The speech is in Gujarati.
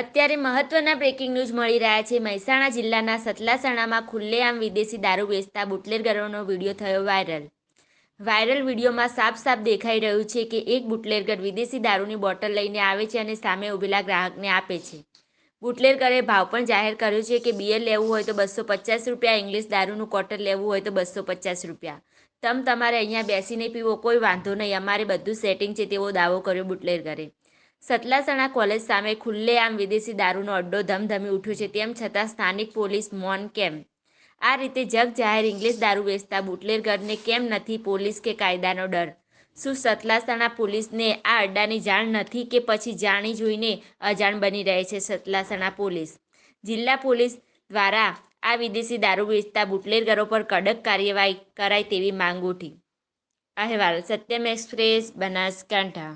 અત્યારે મહત્વના બ્રેકિંગ ન્યૂઝ મળી રહ્યા છે. મહેસાણા જિલ્લાના સતલાસણામાં ખુલ્લેઆમ વિદેશી દારૂ વેચતા બુટલેગરોનો વીડિયો થયો વાયરલ. વાયરલ વિડીયોમાં સાફ સાફ દેખાઈ રહ્યું છે કે એક બુટલેરગર વિદેશી દારૂની બોટલ લઈને આવે છે અને સામે ઊભેલા ગ્રાહકને આપે છે. બુટલેગરે ભાવ પણ જાહેર કર્યો છે કે બિયર લેવું હોય તો બસો પચાસ રૂપિયા ઇંગ્લિશ દારૂનું કોટર લેવું હોય તો બસો પચાસ રૂપિયા. તમ તમારે અહીંયા બેસીને પીવો, કોઈ વાંધો નહીં. અમારે બધું સેટિંગ છે તેવો દાવો કર્યો બુટલેગરે સતલાસણા કોલેજ સામે ખુલ્લેઆમ વિદેશી દારૂનો અડ્ડો ધમધમી ઉઠ્યો છે, તેમ છતાં સ્થાનિક પોલીસ મૌન કેમ? આ રીતે જગ જાહેર ઇંગ્લિશ દારૂ વેચતા બુટલેરગઢને કેમ નથી પોલીસ કે કાયદાનો ડર? શું સતલાસણા પોલીસને આ અડ્ડાની જાણ નથી કે પછી જાણી જોઈને અજાણ બની રહે છે સતલાસણા પોલીસ? જિલ્લા પોલીસ દ્વારા આ વિદેશી દારૂ વેચતા બુટલેરગરો પર કડક કાર્યવાહી કરાય તેવી માંગ ઉઠી. અહેવાલ, સત્યમ એક્સપ્રેસ, બનાસકાંઠા.